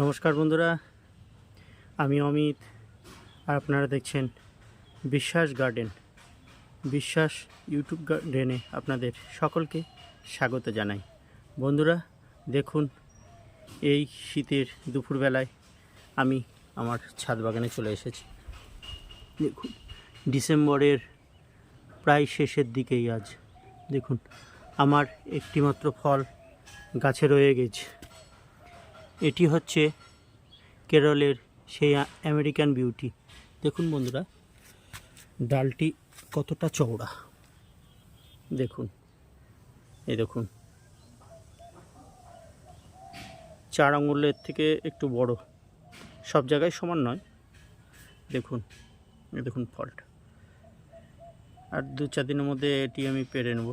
নমস্কার বন্ধুরা, আমি অমিত আর আপনারা দেখছেন বিশ্বাস গার্ডেন। বিশ্বাস ইউটিউব গার্ডেনে আপনাদের সকলকে স্বাগত জানাই। বন্ধুরা, দেখুন, এই শীতের দুপুরবেলায় আমি আমার ছাদ বাগানে চলে এসেছি। দেখুন, ডিসেম্বরের প্রায় শেষের দিকেই আজ। দেখুন, আমার একটিমাত্র ফল গাছে রয়ে গেছে। এটি হচ্ছে কেরলের সেই আমেরিকান বিউটি। দেখুন বন্ধুরা, ডালটি কতটা চওড়া। দেখুন, এই দেখুন। চার আঙুলের থেকে একটু বড়। সব জায়গায় সমান নয়। দেখুন দেখুন ফলটা। আর দু চার দিনের মধ্যে এটি আমি পেরে নেব।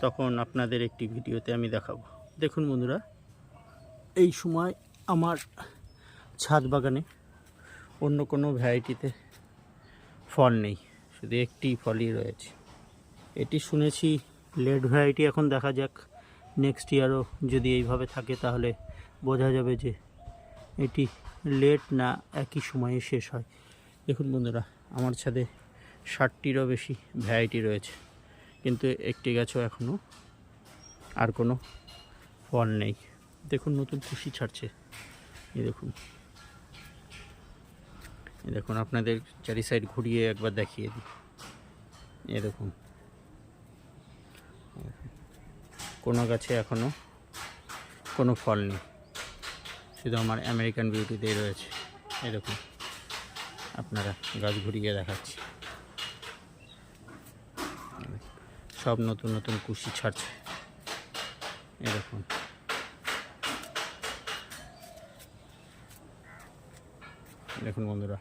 তখন আপনাদের একটি ভিডিওতে আমি দেখাবো। দেখুন বন্ধুরা এই সময় আমার ছাদ বাগানে অন্য কোনো ভ্যারাইটিতে ফল নেই, শুধু একটি ফলই রয়েছে। এটি শুনেছি লেট ভ্যারাইটি এখন দেখা যাক নেক্সট ইয়ারও যদি এইভাবে থাকে তাহলে বোঝা যাবে যে এটি লেট না একই সময়ে শেষ হয়। দেখুন বন্ধুরা, আমার ছাদে ষাটটিরও বেশি ভ্যারাইটি রয়েছে, কিন্তু একটি গাছও এখনও আর কোনো ফল নেই। দেখুন, নতুন খুশি ছাড়ছে। এই দেখুন। এই দেখুন, আপনাদের চারি সাইড ঘুরিয়ে একবার দেখিয়ে দিই। এই দেখুন। কোনো গাছে এখনও কোনো ফল নেই। শুধু আমার আমেরিকান বিউটিতেই রয়েছে। দেখুন, আপনারা গাছ ঘুরিয়ে দেখাচ্ছি। সব নতুন নতুন কুশি ছাড়ছে। এই দেখুন বন্ধুরা।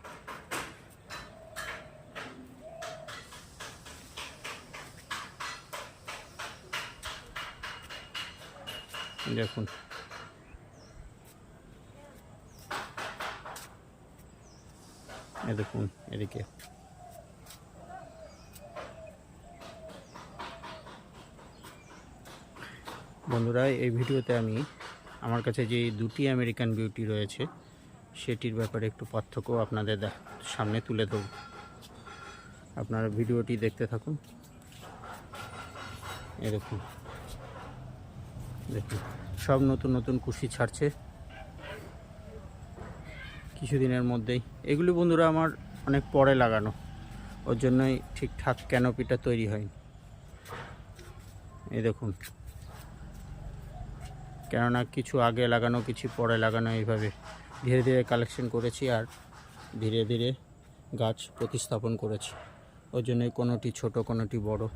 দেখুন। দেখুন, এদিকে। বন্ধুরা, এই ভিডিওতে আমি আমার কাছে যে দুটি আমেরিকান বিউটি রয়েছে সেটির ব্যাপারে একটু পার্থক্য আপনাদের সামনে তুলে ধরব। আপনারা ভিডিওটি দেখতে থাকুন। এরকম। দেখুন দেখুন, সব নতুন নতুন কুশি ছাড়ছে। কিছুদিনের মধ্যেই। এগুলি বন্ধুরা আমার অনেক পরে লাগানো। ওর জন্যই ঠিকঠাক ক্যানোপিটা তৈরি হয়নি। এই দেখুন। কেননা কিছু আগে লাগানো, কিছু পরে লাগানো এইভাবে ধীরে ধীরে কালেকশন করেছি আর ধীরে ধীরে গাছ প্রতিস্থাপন করেছি। ওই জন্যই কোনোটি ছোট, কোনোটি বড়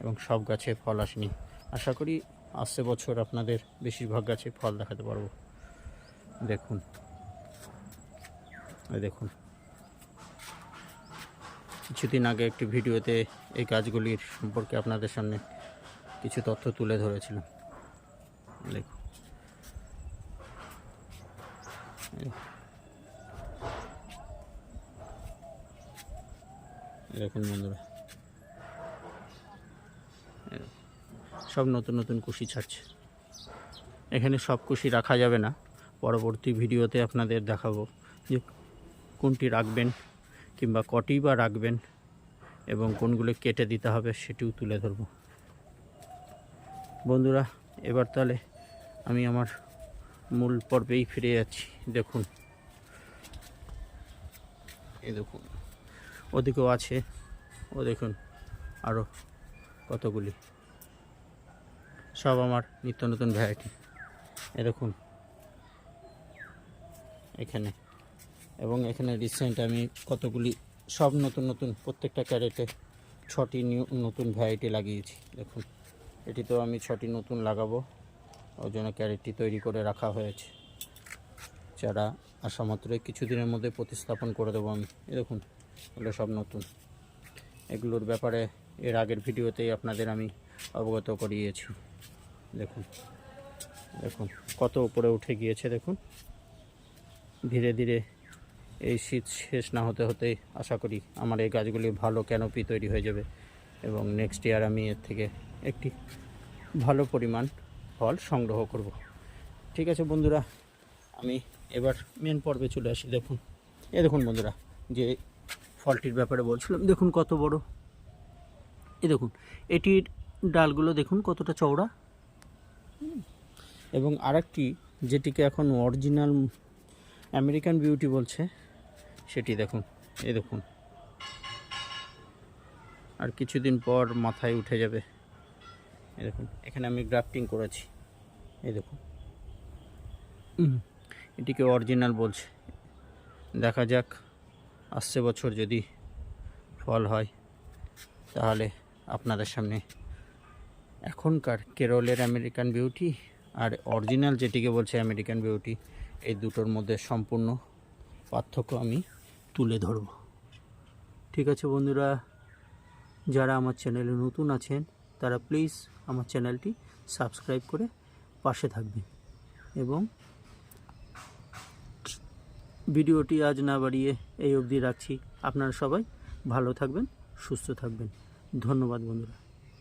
এবং সব গাছে ফল আসেনি। আশা করি আসছে বছর আপনাদের বেশিরভাগ গাছে ফল দেখাতে পারব। দেখুন। দেখুন। কিছুদিন আগে একটি ভিডিওতে এই গাছগুলির সম্পর্কে আপনাদের সামনে কিছু তথ্য তুলে ধরেছিলাম। দেখুন। দেখুন বন্ধুরা সব নতুন নতুন কুশি ছাড়ছে। এখানে সব কুশি রাখা যাবে না। পরবর্তী ভিডিওতে আপনাদের দেখাবো যে কোনটি রাখবেন কিংবা কটি বা রাখবেন এবং কোনগুলো কেটে দিতে হবে সেটিও তুলে ধরব। বন্ধুরা, এবার তাহলে আমি আমার মূল পর্বেই ফিরে যাচ্ছি। দেখুন। এই দেখুন। ওদিকেও আছে। ও দেখুন আরও কতগুলি। সব আমার নিত্য নতুন ভ্যারাইটি এ দেখুন, এখানে। এবং এখানে রিসেন্ট আমি কতগুলি, সব নতুন নতুন, প্রত্যেকটা ক্যারেটে ছটি নতুন ভ্যারাইটি লাগিয়েছি। দেখুন এটি তো আমি ছটি নতুন লাগাবো। ওই জন্য ক্যারেটটি তৈরি করে রাখা হয়েছে। যারা আসা মাত্রই কিছুদিনের মধ্যে প্রতিস্থাপন করে দেবো আমি। দেখুন এগুলো সব নতুন। এগুলোর ব্যাপারে এর আগের ভিডিওতেই আপনাদের আমি অবগত করিয়েছি। দেখুন দেখুন, কত উপরে উঠে গিয়েছে, দেখুন। ধীরে ধীরে এই শীত শেষ না হতে হতেই আশা করি আমার এই গাছগুলি ভালো ক্যানোপি তৈরি হয়ে যাবে এবং নেক্সট ইয়ার আমি এর থেকে একটি ভালো পরিমাণ ফল সংগ্রহ করব। ঠিক আছে বন্ধুরা, আমি এবার মেন পর্বে চলে আসি, দেখুন। এ দেখুন বন্ধুরা, যে ফলটির ব্যাপারে বলছিলাম। দেখুন কত বড়। এই দেখুন এটির ডালগুলো দেখুন কতটা চওড়া। এবং আরেকটি যেটিকে এখন অরিজিনাল আমেরিকান বিউটি বলছে সেটি দেখুন এ দেখুন। আর কিছুদিন পর মাথায় উঠে যাবে। এ দেখুন এখানে আমি গ্রাফটিং করেছি। এই দেখুন। এটিকে অরিজিনাল বলছে। দেখা যাক আসছে বছর যদি ফল হয়, তাহলে আপনাদের সামনে এখনকার কেরলের আমেরিকান বিউটি আর অরিজিনাল যেটিকে বলছে আমেরিকান বিউটি, এই দুটোর মধ্যে সম্পূর্ণ পার্থক্য আমি তুলে ধরব। ঠিক আছে বন্ধুরা, যারা আমার চ্যানেলে নতুন আছেন, তারা প্লিজ আমার চ্যানেলটি সাবস্ক্রাইব করে পাশে থাকবেন এবং ভিডিওটি আজ না বাড়িয়ে এই অবধি রাখছি। আপনারা সবাই ভালো থাকবেন, সুস্থ থাকবেন। ধন্যবাদ বন্ধুরা।